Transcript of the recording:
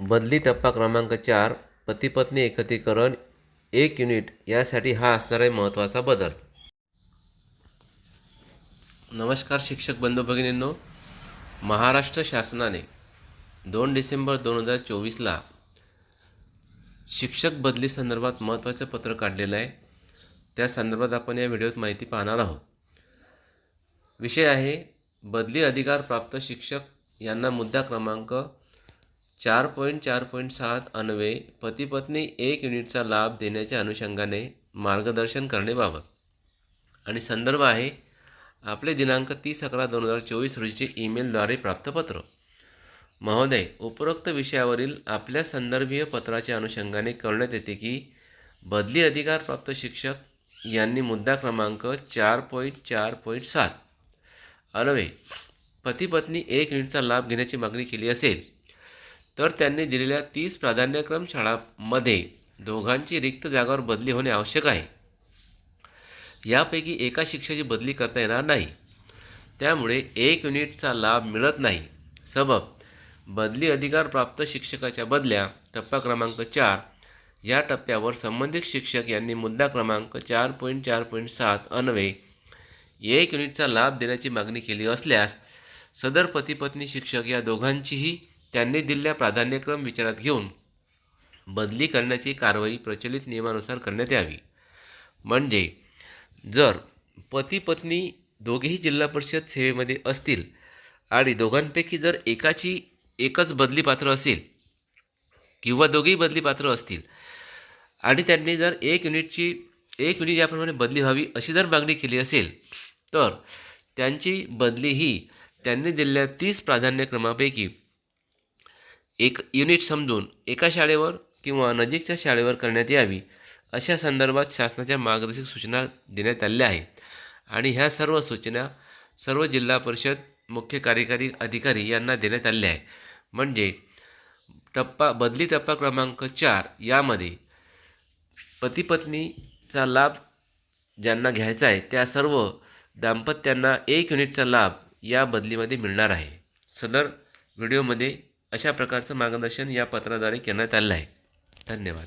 बदली टप्पा क्रमांक चार पतीपत्नी एकत्रीकरण एक युनिट यासाठी हा असणार आहे महत्त्वाचा बदल. नमस्कार शिक्षक बंधू भगिनींनो महाराष्ट्र शासनाने दोन डिसेंबर दोन हजार चोवीसला शिक्षक बदली संदर्भात महत्त्वाचं पत्र काढलेलं आहे. त्या संदर्भात आपण या व्हिडिओत माहिती पाहणार आहोत. विषय आहे बदली अधिकार प्राप्त शिक्षक यांना मुद्दा क्रमांक चार पॉईंट चार पॉईंट सात अन्वे पतीपत्नी एक युनिटचा लाभ देण्याच्या अनुषंगाने मार्गदर्शन करणेबाबत आणि संदर्भ आहे आपले दिनांक तीस अकरा दोन हजार चोवीस रोजीचे ईमेलद्वारे प्राप्त पत्र महोदय उपरोक्त विषयावरील आपल्या संदर्भीय पत्राच्या अनुषंगाने कळण्यात येते की बदली अधिकार प्राप्त शिक्षक यांनी मुद्दा क्रमांक चार पॉईंट चार पॉईंट सात. अनवे पतीपत्नी एक युनिटचा लाभ घेण्याची मागणी केली असेल तर त्यांनी दिलेल्या तीस प्राधान्यक्रम शाळांमध्ये दोघांची रिक्त जागावर बदली होणे आवश्यक आहे. यापैकी एका शिक्षकाची बदली करता येणार नाही. त्यामुळे एक युनिटचा लाभ मिळत नाही. सबब बदली अधिकार प्राप्त शिक्षकाच्या बदल्या टप्पा क्रमांक चार. या टप्प्यावर संबंधित शिक्षक यांनी मुद्दा क्रमांक चार पॉईंट चार पॉईंट सात अन्वे एक युनिटचा लाभ देण्याची मागणी केली असल्यास सदर पती पत्नी शिक्षक या दोघांचीही त्यांनी दिलेल्या प्राधान्यक्रम विचारात घेऊन बदली करण्याची कारवाई प्रचलित नियमानुसार करण्यात यावी. म्हणजे जर पती पत्नी दोघेही जिल्हा परिषद सेवेमध्ये असतील आणि दोघांपैकी जर एकाची एकच बदली पात्र असेल किंवा दोघेही बदली पात्र असतील आणि त्यांनी जर एक युनिटची एक युनिट याप्रमाणे बदली व्हावी अशी जर मागणी केली असेल तर त्यांची बदली ही त्यांनी दिलेल्या तीस प्राधान्यक्रमापैकी एक युनिट समजून एका शाळेवर किंवा नजीकच्या शाळेवर करण्यात यावी अशा संदर्भात शासनाच्या मार्गदर्शक सूचना देण्यात आल्या आहेत. आणि ह्या सर्व सूचना सर्व जिल्हा परिषद मुख्य कार्यकारी अधिकारी यांना देण्यात आल्या आहे म्हणजे टप्पा बदली टप्पा क्रमांक चार यामध्ये पतीपत्नीचा लाभ ज्यांना घ्यायचा आहे त्या सर्व दाम्पत्यांना एक युनिटचा लाभ या बदलीमध्ये मिळणार आहे. सदर व्हिडिओमध्ये अशा प्रकारचं मार्गदर्शन या पत्राद्वारे करण्यात आलं आहे. धन्यवाद.